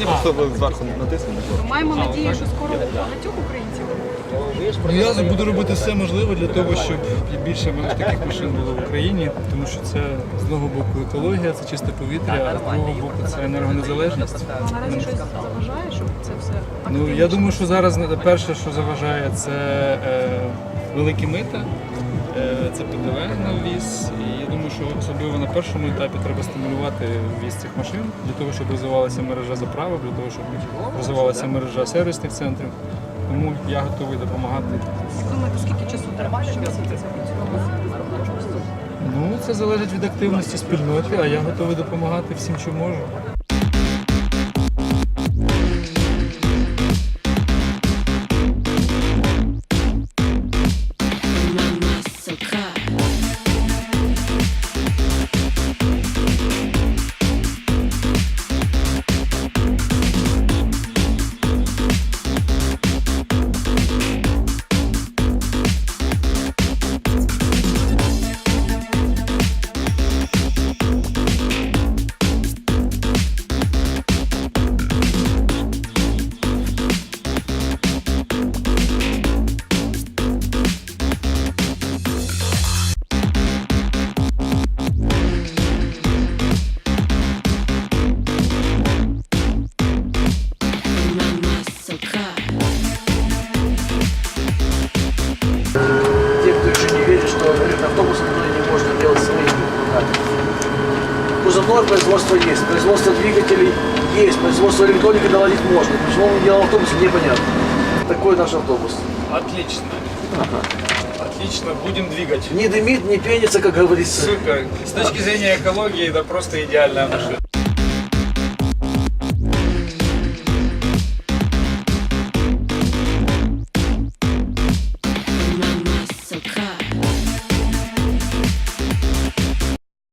Я просто зверху натиснув. Маємо надію, що скоро у багатьох українців. Ну, я буду робити все можливе для того, щоб більше таких машин було в Україні, тому що це з одного боку екологія, це чисте повітря, а з другого боку це енергонезалежність. Наразі щось заважає, щоб це все Ну я думаю, що зараз перше, що заважає, це е, великі мита, це ПДВ на ввіз. І я думаю, що особливо на першому етапі треба стимулювати ввіз цих машин для того, щоб розвивалася мережа заправок, для того, щоб розвивалася мережа сервісних центрів. Тому я готовий допомагати. Думаєте, скільки часу треба, щоб це? Ну, це залежить від активності спільноти, а я готовий допомагати всім, що можу. Кузовное производство есть, производство двигателей есть, производство электроники наладить можно. Почему он делал автобус, непонятно. Такой наш автобус. Отлично. Отлично, будем двигать. Не дымит, не пенится, как говорится. Супер. С точки зрения экологии это просто идеальная машина.